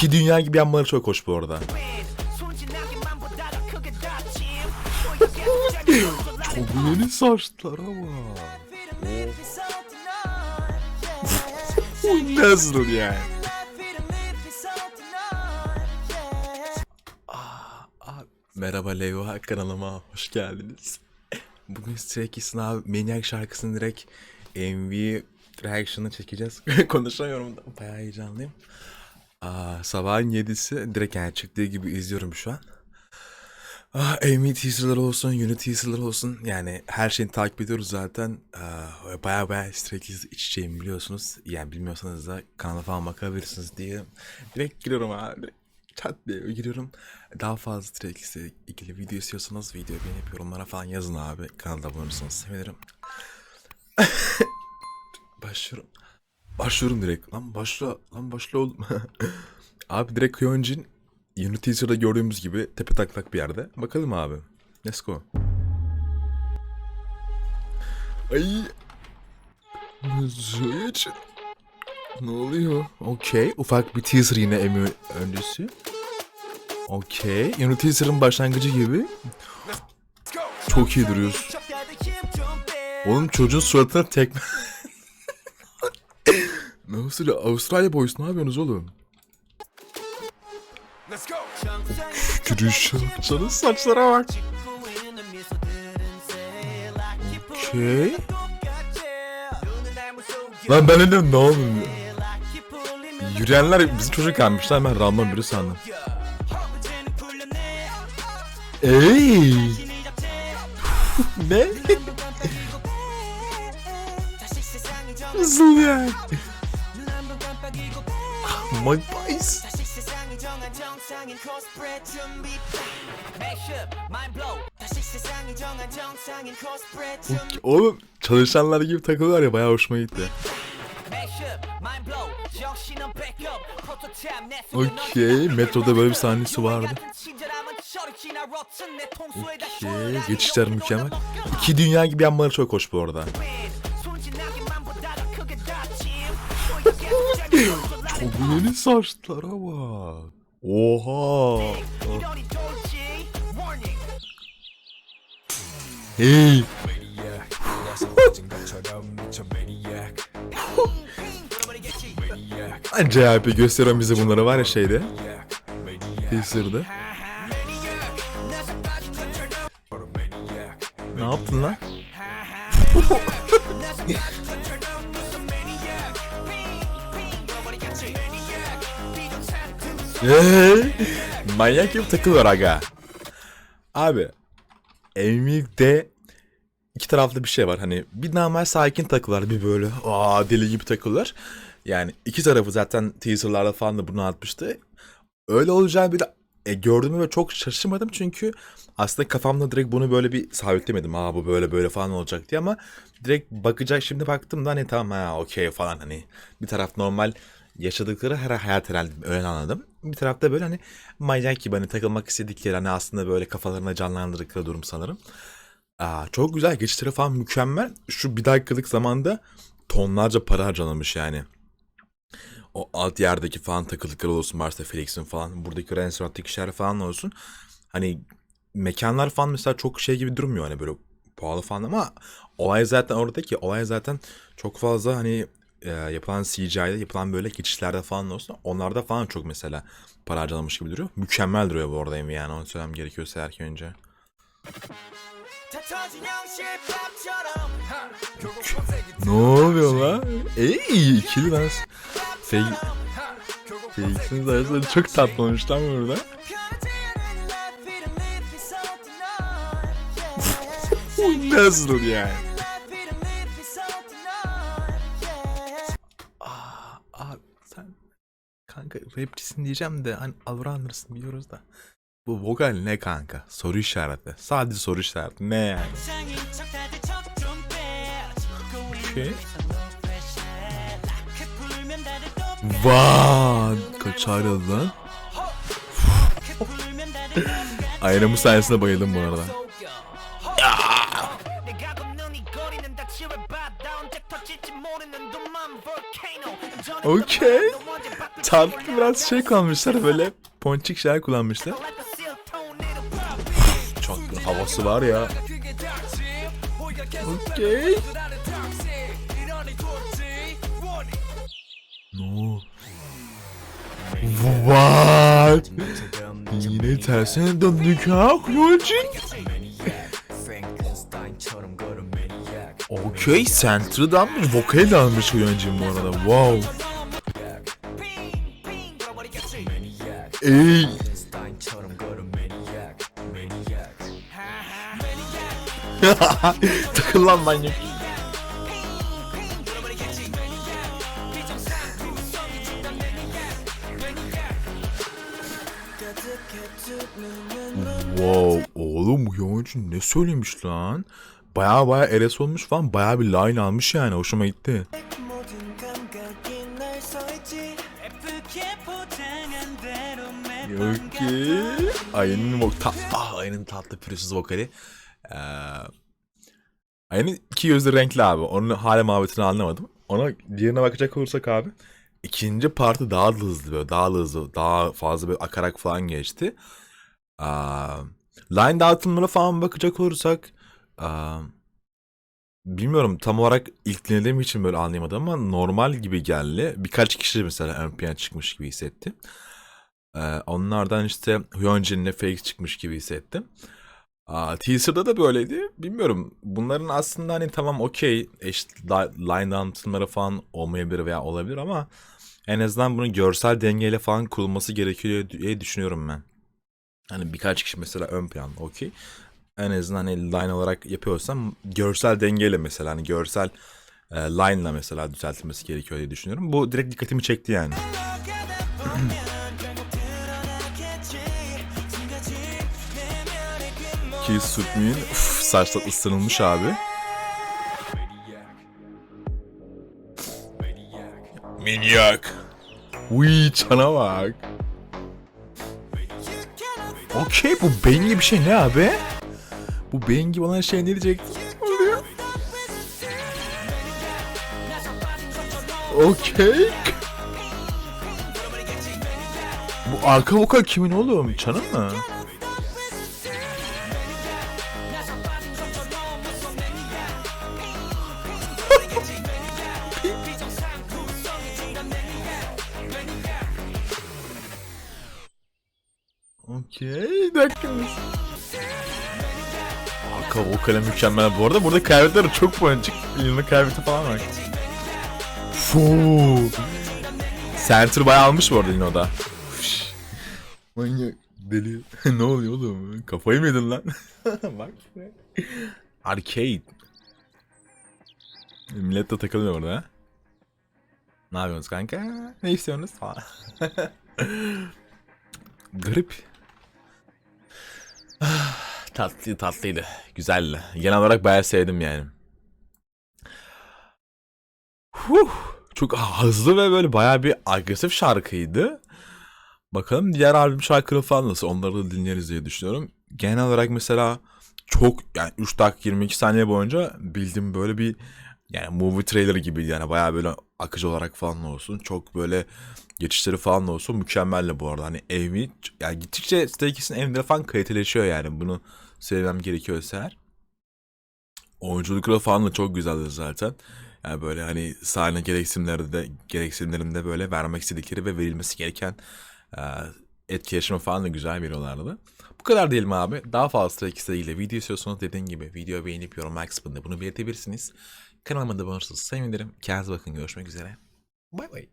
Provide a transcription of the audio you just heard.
İki dünya gibi yanmaları çok hoş bu arada. Çok yeni saçlar ama. Bu nasıl yani? Merhaba Leyva kanalıma hoş geldiniz. Bugün Stray abi Maniac şarkısını direkt MV reaction'ı çekeceğiz. Konuşamıyorum da bayağı heyecanlıyım. Aa, sabahın 7'si direkt yani çıktığı gibi izliyorum şu an. Ah, MV teaserları olsun, unit teaserları olsun yani her şeyi takip ediyoruz zaten. Aa, bayağı bayağı Stray Kids iç içeyim biliyorsunuz. Yani bilmiyorsanız da kanala falan bakabilirsiniz diye. Direkt giriyorum abi. Çat diye giriyorum. Daha fazla Stray Kids'le ilgili video istiyorsanız video beğenip yorumlara falan yazın abi. Kanalda abone olursanız sevinirim. Başlıyorum. Başlıyorum direkt. Lan başla. Lan başla oğlum. abi direkt Hyunjin Unity teaser'da gördüğümüz gibi tepe taklak bir yerde. Bakalım abi. Let's go. Ay. Hiç. Ne oluyor? Okey. Ufak bir teaser yine Emi öncesi. Okey. Unity teaser'ın başlangıcı gibi. Çok iyi duruyorsun. Oğlum çocuğun suratına tekme... Nasıl? Avustralya boys ne yapıyorsunuz oğlum? Gülüş canın saçlara bak. Okey. Lan ben dedim ne oluyor? Yürüyenler bizim çocuk gelmişler ben Ramban biri sandım. Ey! ne? Nasıl yani? my voice. Oğlum çalışanlar gibi takılıyorlar ya bayağı hoşuma gitti. Okey, metroda böyle bir sahnesi vardı. Okey, geçişler mükemmel. İki dünya gibi yanmaları çok hoş bu arada. Yeni saçlara bak. Oha. Hey. Acayip gösteren bize bunları var ya şeyde. Teaser'da. Manyak gibi takılıyor aga. Abi. Emik'te iki taraflı bir şey var. Hani bir normal sakin takılar bir böyle aa deli gibi takılar. Yani iki tarafı zaten teaserlarda falan da bunu atmıştı. Öyle olacağı bir e, gördüğümü ve çok şaşırmadım çünkü aslında kafamda direkt bunu böyle bir sabitlemedim. Aa bu böyle böyle falan olacak diye ama direkt bakacak şimdi baktım da hani tamam ha okey falan hani bir taraf normal yaşadıkları her hayat herhalde öyle anladım. Bir tarafta böyle hani manyak gibi hani takılmak istedikleri hani aslında böyle kafalarına canlandırdıkları durum sanırım. Aa, çok güzel geçişleri falan mükemmel. Şu bir dakikalık zamanda tonlarca para harcanmış yani. O alt yerdeki falan takılıklar olsun Mars'ta Felix'in falan. Buradaki restoranttaki işler falan olsun. Hani mekanlar falan mesela çok şey gibi durmuyor hani böyle pahalı falan ama olay zaten oradaki olay zaten çok fazla hani e, yapılan CGI'de yapılan böyle geçişlerde falan olsun onlarda falan çok mesela para harcanmış gibi duruyor. Mükemmel duruyor bu arada Amy yani onu söylemem gerekiyorsa erken önce. ne oluyor lan? Ey ikili dans. Fake. Arasında çok tatlı olmuş lan burada. Nasıl yani? Kanka rapçisin diyeceğim de hani Alvarandır'sın biliyoruz da. Bu vokal ne kanka? Soru işareti. Sadece soru işareti. Ne yani? Okey. Vay, kaç ayrıldı lan? Aynen bu sayesinde bayıldım bu arada. 내 Şarkı biraz şey kullanmışlar böyle. Ponçik şeyler kullanmışlar. Çok bir havası var ya. Okey. No. What? Yine tersine döndük ha Kuyucuk. Okey, center'dan mı? Vokal almış Kuyucuk bu arada. Wow. Ey. Takıl lan manyak. Wow oğlum bu oyuncu ne söylemiş lan? Baya baya eres olmuş falan baya bir line almış yani hoşuma gitti. Okey. Ayının vok ta ah, Ayının tatlı pürüzsüz vokali. Ee, Ayının iki gözlü renkli abi. Onun hala muhabbetini anlamadım. Ona diğerine bakacak olursak abi. ikinci parti daha da hızlı böyle daha da hızlı daha fazla böyle akarak falan geçti. Aa, line dağıtımlara falan bakacak olursak aa, bilmiyorum tam olarak ilk dinlediğim için böyle anlayamadım ama normal gibi geldi. Birkaç kişi mesela ön plana çıkmış gibi hissettim. Ee, onlardan işte Hyunjin'le Fake çıkmış gibi hissettim. Aa, teaser'da da böyleydi. Bilmiyorum. Bunların aslında hani tamam okey eşit li- line anlatımları falan olmayabilir veya olabilir ama en azından bunun görsel dengeyle falan kurulması gerekiyor diye düşünüyorum ben. Hani birkaç kişi mesela ön plan okey. En azından hani line olarak yapıyorsam görsel dengeyle mesela hani görsel e, line'la mesela düzeltilmesi gerekiyor diye düşünüyorum. Bu direkt dikkatimi çekti yani. Kiss Sutmin. Uf, saçlar ısınılmış abi. Minyak. Uy çana bak. Okey bu Bengi bir şey ne abi? Bu Bengi bana şey ne diyecekti? Oluyor. Okey. Bu arka vokal kimin oğlum? Çanın mı? Okey, dakikası. Arka vokale mükemmel bu arada. Burada kıyafetleri çok boncuk. Elinde kıyafeti falan var. Fuu. Center bayağı almış bu arada yine o da. Fış. Manyak. Deli. ne oluyor oğlum? Kafayı mı yedin lan? Bak. Arcade. Millet de takılıyor orada. ha. Ne yapıyorsunuz kanka? Ne istiyorsunuz. Garip. Tatlı tatlıydı. Güzeldi. Genel olarak bayağı sevdim yani. Huh. Çok hızlı ve böyle bayağı bir agresif şarkıydı. Bakalım diğer albüm şarkıları falan nasıl onları da dinleriz diye düşünüyorum. Genel olarak mesela çok yani 3 dakika 22 saniye boyunca bildiğim böyle bir yani movie trailer gibi yani bayağı böyle akıcı olarak falan olsun. Çok böyle geçişleri falan olsun mükemmel bu arada. Hani evi yani gittikçe Kids'in evleri falan kaliteleşiyor yani. Bunu söylemem gerekiyorsa eğer. Oyunculukları falan da çok güzeldi zaten. Yani böyle hani sahne gereksinimlerde de gereksinimlerinde böyle vermek istedikleri ve verilmesi gereken e, etkileşimi falan da güzel veriyorlardı. Bu kadar diyelim abi. Daha fazla Stray ilgili video istiyorsanız dediğim gibi video beğenip yorum kısmında bunu belirtebilirsiniz. Kanalıma da abone olursanız sevinirim. Kendinize bakın. Görüşmek üzere. Bay bay.